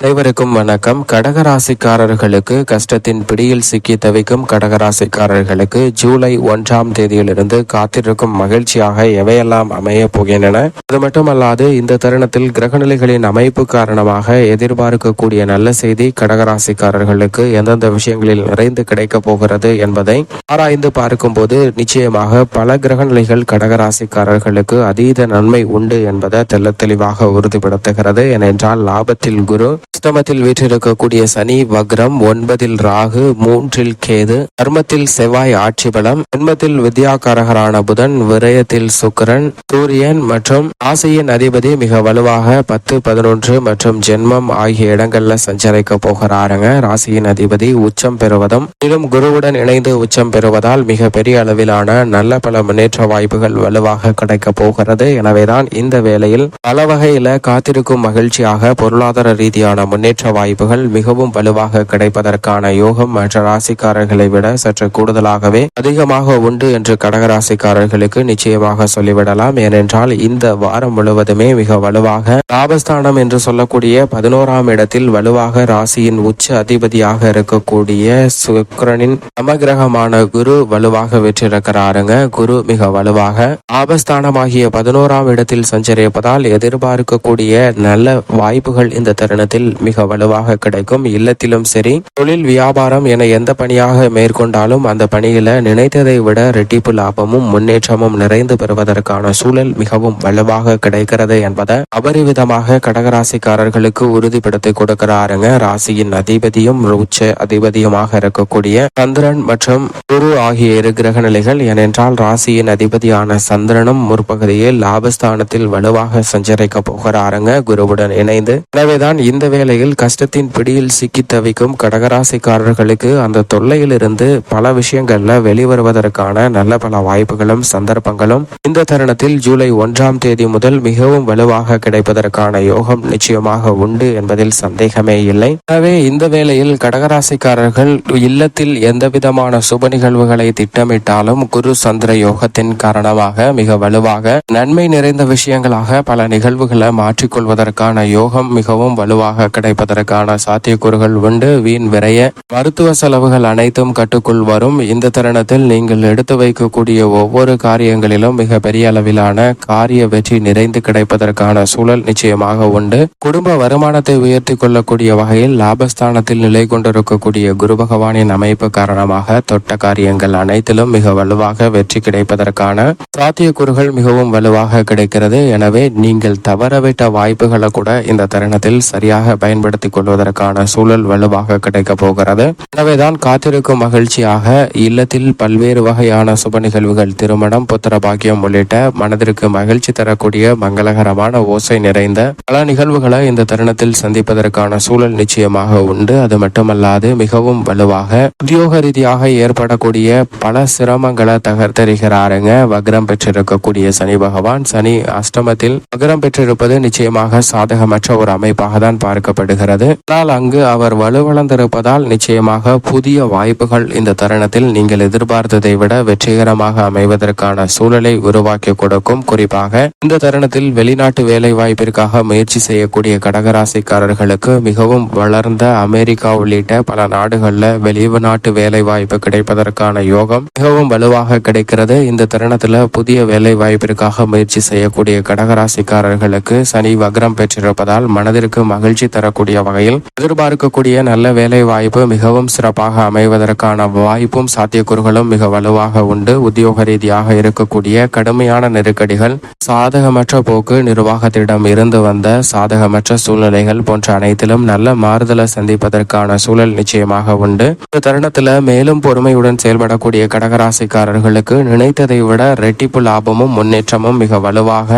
அனைவருக்கும் வணக்கம். கடகராசிக்காரர்களுக்கு கஷ்டத்தின் பிடியில் சிக்கி தவிக்கும் கடகராசிக்காரர்களுக்கு ஜூலை ஒன்றாம் தேதியிலிருந்து காத்திருக்கும் மகிழ்ச்சியாக எவையெல்லாம் அமைய போகின்றன? அது மட்டுமல்லாது இந்த தருணத்தில் கிரகநிலைகளின் அமைப்பு காரணமாக எதிர்பார்க்கக்கூடிய நல்ல செய்தி கடகராசிக்காரர்களுக்கு எந்தெந்த விஷயங்களில் நிறைந்து கிடைக்கப் போகிறது என்பதை ஆராய்ந்து பார்க்கும்போது நிச்சயமாக பல கிரகநிலைகள் கடகராசிக்காரர்களுக்கு அதீத நன்மை உண்டு என்பதை தெல்ல தெளிவாக உறுதிப்படுத்துகிறது. ஏனென்றால் லாபத்தில் குரு அஷ்டமத்தில் வீற்றிருக்கக்கூடிய சனி வக்ரம் ஒன்பதில் ராகு மூன்றில் கேது. கர்மத்தில் செவ்வாய் ஆட்சி பலம். ஜென்மத்தில் வித்யாகாரகரான புதன் விரயத்தில் சுக்கரன் சூரியன் மற்றும் ஆசையின் அதிபதி மிக வலுவாக பத்து பதினொன்று மற்றும் ஜென்மம் ஆகிய இடங்கள்ல சஞ்சரிக்க போகிறாருங்க. ராசியின் அதிபதி உச்சம் பெறுவதும் மேலும் குருவுடன் இணைந்து உச்சம் பெறுவதால் மிக பெரிய அளவிலான நல்ல பல முன்னேற்ற வாய்ப்புகள் வலுவாக கிடைக்க போகிறது. எனவேதான் இந்த வேளையில் பல வகையில காத்திருக்கும் மகிழ்ச்சியாக பொருளாதார ரீதியான முன்னேற்ற வாய்ப்புகள் மிகவும் வலுவாக கிடைப்பதற்கான யோகம் மற்ற ராசிக்காரர்களை விட சற்று கூடுதலாகவே அதிகமாக உண்டு என்று கடகராசிக்காரர்களுக்கு நிச்சயமாக சொல்லிவிடலாம். ஏனென்றால் இந்த வாரம் முழுவதுமே மிக வலுவாக லாபஸ்தானம் என்று சொல்லக்கூடிய பதினோராம் இடத்தில் வலுவாக ராசியின் உச்ச அதிபதியாக இருக்கக்கூடிய சுக்கிரனின் சமகிரகமான குரு வலுவாக வெற்றிருக்கிறாருங்க. குரு மிக வலுவாக ஆபஸ்தானமாகிய பதினோராம் இடத்தில் சஞ்சரிப்பதால் எதிர்பார்க்கக்கூடிய நல்ல வாய்ப்புகள் இந்த தருணத்தில் மிக வலுவாக கிடைக்கும். இல்லத்திலும் சரி தொழில் வியாபாரம் என எந்த பணியாக மேற்கொண்டாலும் அந்த பணியில நினைத்ததை விட ரெட்டிப்பு லாபமும் முன்னேற்றமும் நிறைந்து பெறுவதற்கான சூழல் மிகவும் வலுவாக கிடைக்கிறது என்பதை அபரிவிதமாக கடகராசிக்காரர்களுக்கு உறுதிப்படுத்தி கொடுக்கிறாருங்க. ராசியின் அதிபதியும் உச்ச அதிபதியுமாக இருக்கக்கூடிய சந்திரன் மற்றும் குரு ஆகிய இரு கிரக நிலைகள். ஏனென்றால் ராசியின் அதிபதியான சந்திரனும் முற்பகுதியில் லாபஸ்தானத்தில் வலுவாக சஞ்சரிக்க போகிறாருங்க. குருவுடன் இணைந்து. எனவேதான் இந்த வேலை வேளையில் கஷ்டத்தின் பிடியில் சிக்கி தவிக்கும் கடகராசிக்காரர்களுக்கு அந்த தொல்லையிலிருந்து பல விஷயங்கள்ல வெளிவருவதற்கான நல்ல பல வாய்ப்புகளும் சந்தர்ப்பங்களும் இந்த தருணத்தில் ஜூலை ஒன்றாம் தேதி முதல் மிகவும் வலுவாக கிடைப்பதற்கான யோகம் நிச்சயமாக உண்டு என்பதில் சந்தேகமே இல்லை. எனவே இந்த வேளையில் கடகராசிக்காரர்கள் இல்லத்தில் எந்த விதமான சுப நிகழ்வுகளை திட்டமிட்டாலும் குரு சந்திர யோகத்தின் காரணமாக மிக வலுவாக நன்மை நிறைந்த விஷயங்களாக பல நிகழ்வுகளை மாற்றிக்கொள்வதற்கான யோகம் மிகவும் வலுவாக கிடைப்பதற்கான சாத்தியக்கூறுகள் உண்டு. வீண் விரைய மருத்துவ செலவுகள் அனைத்தும் கட்டுக்குள் வரும். இந்த தருணத்தில் நீங்கள் எடுத்து வைக்கக்கூடிய ஒவ்வொரு காரியங்களிலும் மிக பெரிய அளவிலான காரிய வெற்றி நிறைந்து கிடைப்பதற்கான சூழல் நிச்சயமாக உண்டு. குடும்ப வருமானத்தை உயர்த்தி கொள்ளக்கூடிய வகையில் லாபஸ்தானத்தில் நிலை கொண்டிருக்கக்கூடிய குரு பகவானின் அமைப்பு காரணமாக தொட்ட காரியங்கள் அனைத்திலும் மிக வலுவாக வெற்றி கிடைப்பதற்கான சாத்தியக்கூறுகள் மிகவும் வலுவாக கிடைக்கிறது. எனவே நீங்கள் தவறவிட்ட வாய்ப்புகளை கூட இந்த தருணத்தில் சரியாக பயன்படுத்திக் கொள்வதற்கான சூழல் வலுவாக கிடைக்கப் போகிறது. எனவேதான் காத்திருக்கும் மகிழ்ச்சியாக இல்லத்தில் பல்வேறு வகையான சுப நிகழ்வுகள் திருமணம் புத்திர பாக்கியம் உள்ளிட்ட மனதிற்கு மகிழ்ச்சி தரக்கூடிய மங்களகரமான ஓசை நிறைந்த பல நிகழ்வுகளை இந்த தருணத்தில் சந்திப்பதற்கான சூழல் நிச்சயமாக உண்டு. அது மட்டுமல்லாது மிகவும் வலுவாக உத்தியோக ரீதியாக ஏற்படக்கூடிய பல சிரமங்களை தகர்த்தெறிகிறாருங்க. வக்ரம் பெற்றிருக்கக்கூடிய சனி பகவான். சனி அஷ்டமத்தில் வக்ரம் பெற்றிருப்பது நிச்சயமாக சாதகமற்ற ஒரு அமைப்பாக தான் பார்க்க எதிர்பார்க்கப்படுகிறது ஆனால் அங்கு அவர் வலுவளர்ந்திருப்பதால் நிச்சயமாக புதிய வாய்ப்புகள் இந்த தருணத்தில் நீங்கள் எதிர்பார்த்ததை விட வெற்றிகரமாக அமைவதற்கான சூழலை உருவாக்கி கொடுக்கும். குறிப்பாக இந்த தருணத்தில் வெளிநாட்டு வேலை வாய்ப்பிற்காக முயற்சி செய்யக்கூடிய கடகராசிக்காரர்களுக்கு மிகவும் வளர்ந்த அமெரிக்கா உள்ளிட்ட பல நாடுகளில் வெளிநாட்டு வேலை வாய்ப்பு கிடைப்பதற்கான யோகம் மிகவும் வலுவாக கிடைக்கிறது. இந்த தருணத்தில் புதிய வேலை வாய்ப்பிற்காக முயற்சி செய்யக்கூடிய கடகராசிக்காரர்களுக்கு சனி வக்ரம் பெற்றிருப்பதால் மனதிற்கு மகிழ்ச்சி தரக்கூடிய வகையில் எதிர்பார்க்கக்கூடிய நல்ல வேலை வாய்ப்பு மிகவும் சிறப்பாக அமைவதற்கான வாய்ப்பும் சாத்தியக்கூறுகளும் மிக வலுவாக உண்டு. உத்தியோக ரீதியாக இருக்கக்கூடிய கடுமையான நெருக்கடிகள் சாதகமற்ற போக்கு நிர்வாகத்திடம் இருந்து வந்த சாதகமற்ற சூழ்நிலைகள் போன்ற அனைத்திலும் நல்ல மாறுதலை சந்திப்பதற்கான சூழல் நிச்சயமாக உண்டு. இந்த தருணத்துல மேலும் பொறுமையுடன் செயல்படக்கூடிய கடகராசிக்காரர்களுக்கு நினைத்ததை விட ரெட்டிப்பு லாபமும் முன்னேற்றமும் மிக வலுவாக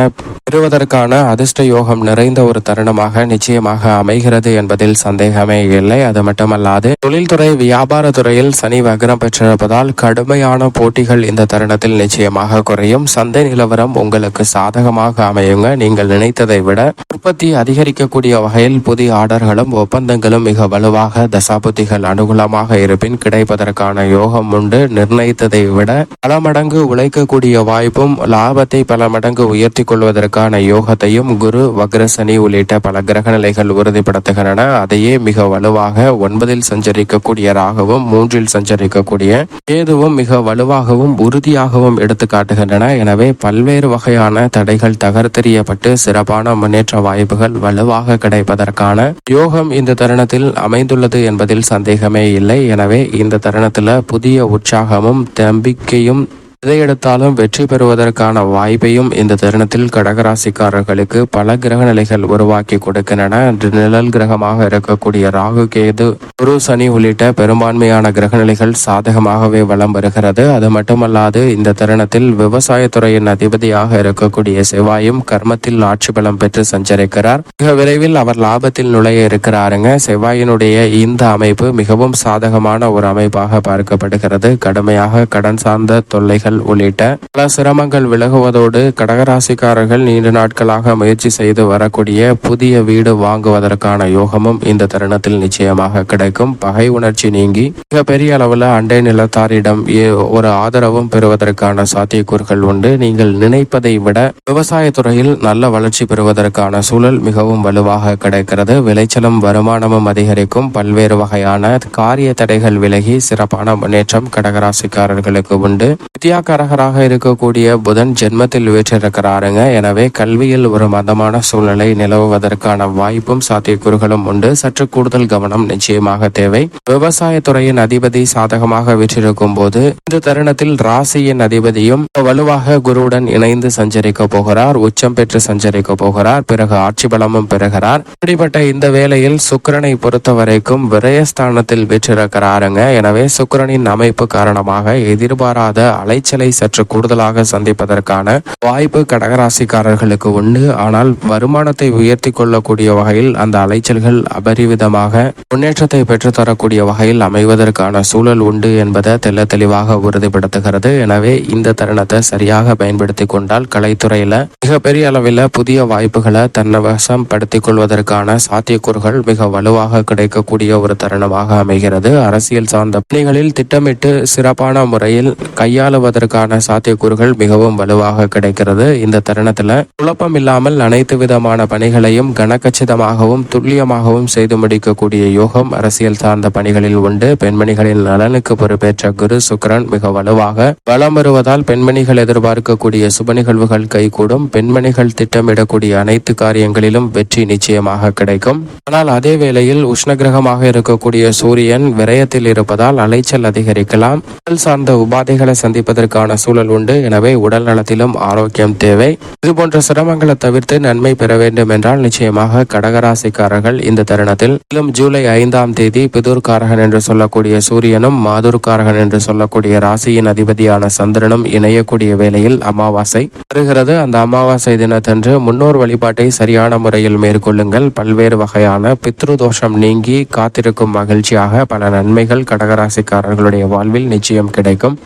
பெறுவதற்கான அதிர்ஷ்ட யோகம் நிறைந்த ஒரு தருணமாக நிச்சயமாக அமைகிறது என்பதில் சந்தேகமே இல்லை. அது மட்டுமல்லாது தொழில்துறை வியாபார துறையில் சனி வக்ரம் பெற்றிருப்பதால் கடுமையான போட்டிகள் இந்த தருணத்தில் நிச்சயமாக குறையும். சந்தை நிலவரம் உங்களுக்கு சாதகமாக அமையுங்க. நீங்கள் நினைத்ததை விட உற்பத்தி அதிகரிக்கக்கூடிய வகையில் புதிய ஆர்டர்களும் ஒப்பந்தங்களும் மிக வலுவாக தசாபுத்திகள் அனுகூலமாக இருப்பின் கிடைப்பதற்கான யோகம் உண்டு. நிர்ணயித்ததை விட பல மடங்கு உழைக்கக்கூடிய வாய்ப்பும் லாபத்தை பல மடங்கு உயர்த்தி கொள்வதற்கான யோகத்தையும் குரு வக்ரசனி உள்ளிட்ட பல கிரக நிலைகள் உறுதி உறுதிப்படுத்துகின்றன அதையே மிக வலுவாக ஒன்பதில் சஞ்சரிக்கக்கூடிய ராகவும் மூன்றில் சஞ்சரிக்கக்கூடிய கேதுவும் மிக வலுவாகவும் உறுதியாகவும் எடுத்து காட்டுகின்றன. எனவே பல்வேறு வகையான தடைகள் தகர்த்தெறியப்பட்டு சிறப்பான முன்னேற்ற வாய்ப்புகள் வலுவாக கிடைப்பதற்கான யோகம் இந்த தருணத்தில் அமைந்துள்ளது என்பதில் சந்தேகமே இல்லை. எனவே இந்த தருணத்தில் புதிய உற்சாகமும் நம்பிக்கையும் எதையெடுத்தாலும் வெற்றி பெறுவதற்கான வாய்ப்பையும் இந்த தருணத்தில் கடகராசிக்காரர்களுக்கு பல கிரக நிலைகள் உருவாக்கி கொடுக்கின்றன. நிழல் கிரகமாக இருக்கக்கூடிய ராகு கேது குரு சனி உள்ளிட்ட பெரும்பான்மையான கிரக நிலைகள் சாதகமாகவே வலம் வருகிறது. அது மட்டுமல்லாது இந்த தருணத்தில் விவசாயத்துறையின் அதிபதியாக இருக்கக்கூடிய செவ்வாயும் கர்மத்தில் ஆட்சி பலம் பெற்று சஞ்சரிக்கிறார். மிக விரைவில் அவர் லாபத்தில் நுழைய இருக்கிறாருங்க. செவ்வாயினுடைய இந்த அமைப்பு மிகவும் சாதகமான ஒரு அமைப்பாக பார்க்கப்படுகிறது. கடுமையாக கடன் சார்ந்த தொல்லைகள் உள்ளிட்ட பல சிரமங்கள் விலகுவதோடு கடகராசிக்காரர்கள் நீண்ட நாட்களாக முயற்சி செய்து வரக்கூடிய புதிய வீடு வாங்குவதற்கான யோகமும் இந்த தருணத்தில் நிச்சயமாக கிடைக்கும். பகை உணர்ச்சி நீங்கி மிகப்பெரிய அளவில் அண்டை நிலத்தாரிடம் ஒரு ஆதரவும் பெறுவதற்கான சாத்தியக்கூறுகள் உண்டு. நீங்கள் நினைப்பதை விட விவசாயத்துறையில் நல்ல வளர்ச்சி பெறுவதற்கான சூழல் மிகவும் வலுவாக கிடைக்கிறது. விளைச்சலும் வருமானமும் அதிகரிக்கும். பல்வேறு வகையான காரிய தடைகள் விலகி சிறப்பான முன்னேற்றம் கடகராசிக்காரர்களுக்கு உண்டு. வித்யாகாரகராக இருக்கக்கூடிய புதன் ஜென்மத்தில் வீற்றிருக்கிறாருங்க. எனவே கல்வியில் ஒரு மதமான சூழ்நிலை நிலவுவதற்கான வாய்ப்பும் சாத்தியக்கூறுகளும் உண்டு. சற்று கூடுதல் கவனம் நிச்சயமாக தேவை. விவசாயத்துறையின் அதிபதி சாதகமாக வீற்றிருக்கும் போது இந்த தருணத்தில் ராசியின் அதிபதியும் வலுவாக குருவுடன் இணைந்து சஞ்சரிக்க போகிறார். உச்சம் பெற்று சஞ்சரிக்க போகிறார். பிறகு ஆட்சி பலமும் பெறுகிறார். இப்படிப்பட்ட இந்த வேளையில் சுக்கிரனை பொறுத்த வரைக்கும் விரயஸ்தானத்தில் வீற்றிருக்கிறாருங்க. எனவே சுக்கரனின் அமைப்பு காரணமாக எதிர்பாராத அலைச்சலை சற்று கூடுதலாக சந்திப்பதற்கான வாய்ப்பு கடகராசிக்காரர்களுக்கு உண்டு. ஆனால் வருமானத்தை உயர்த்தி கொள்ளக்கூடிய வகையில் அந்த அலைச்சல்கள் அபரிவிதமாக முன்னேற்றத்தை பெற்றுத்தரக்கூடிய வகையில் அமைவதற்கான சூழல் உண்டு என்பதை தெள்ள தெளிவாக உறுதிப்படுத்துகிறது. எனவே இந்த தருணத்தை சரியாக பயன்படுத்தி கொண்டால் கலைத்துறையில மிகப்பெரிய அளவில் புதிய வாய்ப்புகளை தன்னவசம் படுத்திக் கொள்வதற்கான சாத்தியக்கூறுகள் மிக வலுவாக கிடைக்கக்கூடிய ஒரு தருணமாக அமைகிறது. அரசியல் சார்ந்த பணிகளில் திட்டமிட்டு சிறப்பான முறையில் கையாளுவதற்கான சாத்தியக்கூறுகள் மிகவும் வலுவாக கிடைக்கிறது. இந்த தருணத்துல குழப்பம் இல்லாமல் அனைத்து விதமான பணிகளையும் கனக்கச்சிதமாகவும் துல்லியமாகவும் செய்து முடிக்கக்கூடிய யோகம் அரசியல் சார்ந்த பணிகளில் உண்டு. பெண்மணிகளின் நலனுக்கு பொறுப்பேற்ற குரு சுக்கிரன் மிக வலுவாக வலம் வருவதால் பெண்மணிகள் எதிர்பார்க்கக்கூடிய சுப நிகழ்வுகள் கைகூடும். பெண்மணிகள் திட்டமிடக்கூடிய அனைத்து காரியங்களிலும் வெற்றி நிச்சயமாக கிடைக்கும். ஆனால் அதே வேளையில் உஷ்ணகிரகமாக இருக்கக்கூடிய சூரியன் விரயத்தில் இருப்பதால் அலைச்சல் அதிகரிக்கலாம். சார்ந்த உபாதைகளை சந்திப்பதற்கான சூழல் உண்டு. எனவே உடல் நலத்திலும் ஆரோக்கியம் தேவை. இது போன்ற சிரமங்களை தவிர்த்து நன்மை பெற வேண்டும் என்றால் நிச்சயமாக கடகராசிக்காரர்கள் இந்த தருணத்தில் மேலும் ஜூலை ஐந்தாம் தேதி பிதூர்காரகன் என்று சொல்லக்கூடிய சூரியனும் மாதுர்காரகன் என்று சொல்லக்கூடிய ராசியின் அதிபதியான சந்திரனும் இணையக்கூடிய வேளையில் அமாவாசை வருகிறது. அந்த அமாவாசை தினத்தன்று முன்னோர் வழிபாட்டை சரியான முறையில் மேற்கொள்ளுங்கள். பல்வேறு வகையான பித்ரு தோஷம் நீங்கி காத்திருக்கும் மகிழ்ச்சியாக பல நன்மைகள் கடகராசிக்காரர்களுடைய வாழ்வில் நிச்சயம் கிடைக்கும்.